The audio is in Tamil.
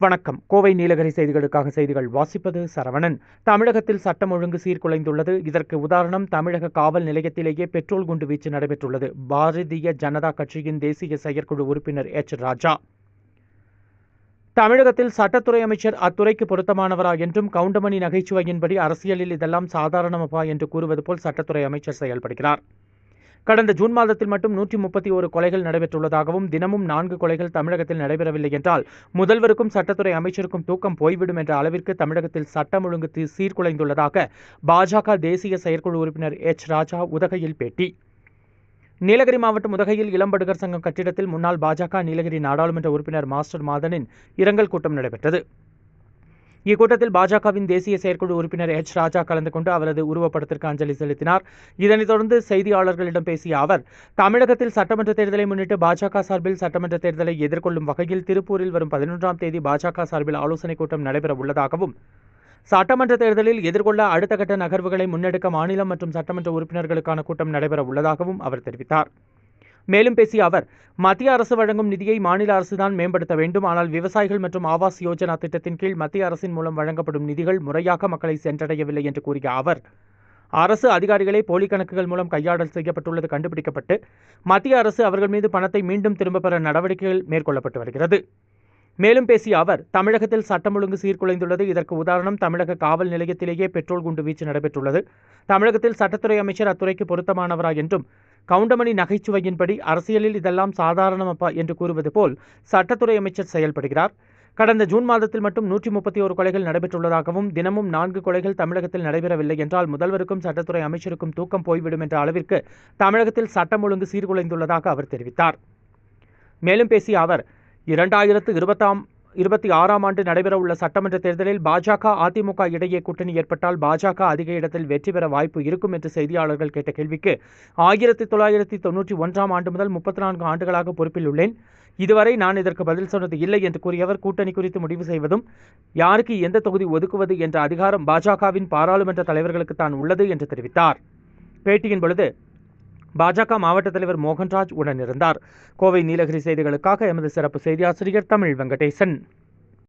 வணக்கம். கோவை நீலகிரி செய்திகளுக்காக செய்திகள் வாசிப்பது சரவணன். தமிழகத்தில் சட்டம் ஒழுங்கு சீர்குலைந்துள்ளது. இதற்கு உதாரணம் தமிழக காவல் நிலையத்திலேயே பெட்ரோல் குண்டு வீச்சு நடைபெற்றுள்ளது. பாரதிய ஜனதா கட்சியின் தேசிய செயற்குழு உறுப்பினர் எச். ராஜா. தமிழகத்தில் சட்டத்துறை அமைச்சர் அத்துறைக்கு பொருத்தமானவரா என்றும் கவுண்டமணி நகைச்சுவையின்படி அரசியலில் இதெல்லாம் சாதாரணமப்பா என்று கூறுவது போல் சட்டத்துறை அமைச்சர் செயல்படுகிறார். கடந்த ஜூன் மாதத்தில் மட்டும் நூற்றி முப்பத்தி ஒரு கொலைகள் நடைபெற்றுள்ளதாகவும் தினமும் நான்கு கொலைகள் தமிழகத்தில் நடைபெறவில்லை என்றால் முதல்வருக்கும் சட்டத்துறை அமைச்சருக்கும் தூக்கம் போய்விடும் என்ற அளவிற்கு தமிழகத்தில் சட்டம் ஒழுங்கு சீர்குலைந்துள்ளதாக பாஜக தேசிய செயற்குழு உறுப்பினர் எச். ராஜா உதகையில் பேட்டி. நீலகிரி மாவட்டம் உதகையில் இளம்படுகர் சங்கம் கட்டிடத்தில் முன்னாள் பாஜக நீலகிரி நாடாளுமன்ற உறுப்பினர் மாஸ்டர் மாதனின் இரங்கல் கூட்டம் நடைபெற்றது. இக்கூட்டத்தில் பாஜகவின் தேசிய செயற்குழு உறுப்பினர் எச். ராஜா கலந்து கொண்டு அவரது உருவப்படத்திற்கு அஞ்சலி செலுத்தினார். இதனைத் தொடர்ந்து செய்தியாளர்களிடம் பேசிய அவர் தமிழகத்தில் சட்டமன்ற தேர்தலை முன்னிட்டு பாஜக சார்பில் சட்டமன்ற தேர்தலை எதிர்கொள்ளும் வகையில் திருப்பூரில் வரும் பதினொன்றாம் தேதி பாஜக சார்பில் ஆலோசனைக் கூட்டம் நடைபெற உள்ளதாகவும் சட்டமன்ற தேர்தலில் எதிர்கொள்ள அடுத்த கட்ட நகர்வுகளை முன்னெடுக்க மாநிலம் மற்றும் சட்டமன்ற உறுப்பினர்களுக்கான கூட்டம் நடைபெற உள்ளதாகவும் அவர் தெரிவித்தார். மேலும் பேசிய அவர் மத்திய அரசு வழங்கும் நிதியை மாநில அரசுதான் மேம்படுத்த வேண்டும். ஆனால் விவசாயிகள் மற்றும் ஆவாஸ் யோஜனா திட்டத்தின் கீழ் மத்திய அரசின் மூலம் வழங்கப்படும் நிதிகள் முறையாக மக்களை சென்றடையவில்லை என்று கூறிய அவர் அரசு அதிகாரிகளே போலி கணக்குகள் மூலம் கையாடல் செய்யப்பட்டுள்ளது கண்டுபிடிக்கப்பட்டு மத்திய அரசு அவர்கள் மீது பணத்தை மீண்டும் திரும்பப் பெற நடவடிக்கைகள் மேற்கொள்ளப்பட்டு வருகிறது. மேலும் பேசிய அவர் தமிழகத்தில் சட்டம் ஒழுங்கு சீர்குலைந்துள்ளது. இதற்கு உதாரணம் தமிழக காவல் நிலையத்திலேயே பெட்ரோல் குண்டு வீச்சு நடைபெற்றுள்ளது. தமிழகத்தில் சட்டத்துறை அமைச்சர் அத்துறைக்கு பொருத்தமானவரா என்றும் கவுண்டமணி நகைச்சுவையின்படி அரசியலில் இதெல்லாம் சாதாரணமப்பா என்று கூறுவது போல் சட்டத்துறை அமைச்சர் செயல்படுகிறார். கடந்த ஜூன் மாதத்தில் மட்டும் நூற்றி முப்பத்தி ஒரு கொலைகள் நடைபெற்றுள்ளதாகவும் தினமும் நான்கு கொலைகள் தமிழகத்தில் நடைபெறவில்லை என்றால் முதல்வருக்கும் சட்டத்துறை அமைச்சருக்கும் தூக்கம் போய்விடும் என்ற அளவிற்கு தமிழகத்தில் சட்டம் ஒழுங்கு சீர்குலைந்துள்ளதாக அவர் தெரிவித்தார். மேலும் பேசிய அவர் இரண்டாயிரத்து இருபத்தாம் இருபத்தி ஆறாம் ஆண்டு நடைபெறவுள்ள சட்டமன்ற தேர்தலில் பாஜக அதிமுக இடையே கூட்டணி ஏற்பட்டால் பாஜக அதிக இடத்தில் வெற்றி பெற வாய்ப்பு இருக்கும் என்று செய்தியாளர்கள் கேட்ட கேள்விக்கு ஆயிரத்தி தொள்ளாயிரத்தி தொன்னூற்றி ஒன்றாம் ஆண்டு முதல் முப்பத்தி நான்கு ஆண்டுகளாக பொறுப்பில் உள்ளேன். இதுவரை நான் இதற்கு பதில் சொன்னது இல்லை என்று கூறியவர். கூட்டணி குறித்து முடிவு செய்வதும் யாருக்கு எந்த தொகுதி ஒதுக்குவது என்ற அதிகாரம் பாஜகவின் பாராளுமன்ற தலைவர்களுக்கு தான் உள்ளது என்று தெரிவித்தார். பேட்டியின் பொழுது பாஜக மாவட்ட தலைவர் மோகன்ராஜ் உடனிருந்தார். கோவை நீலகிரி செய்திகளுக்காக எமது சிறப்பு செய்தியாசிரியர் தமிழ் வெங்கடேசன்.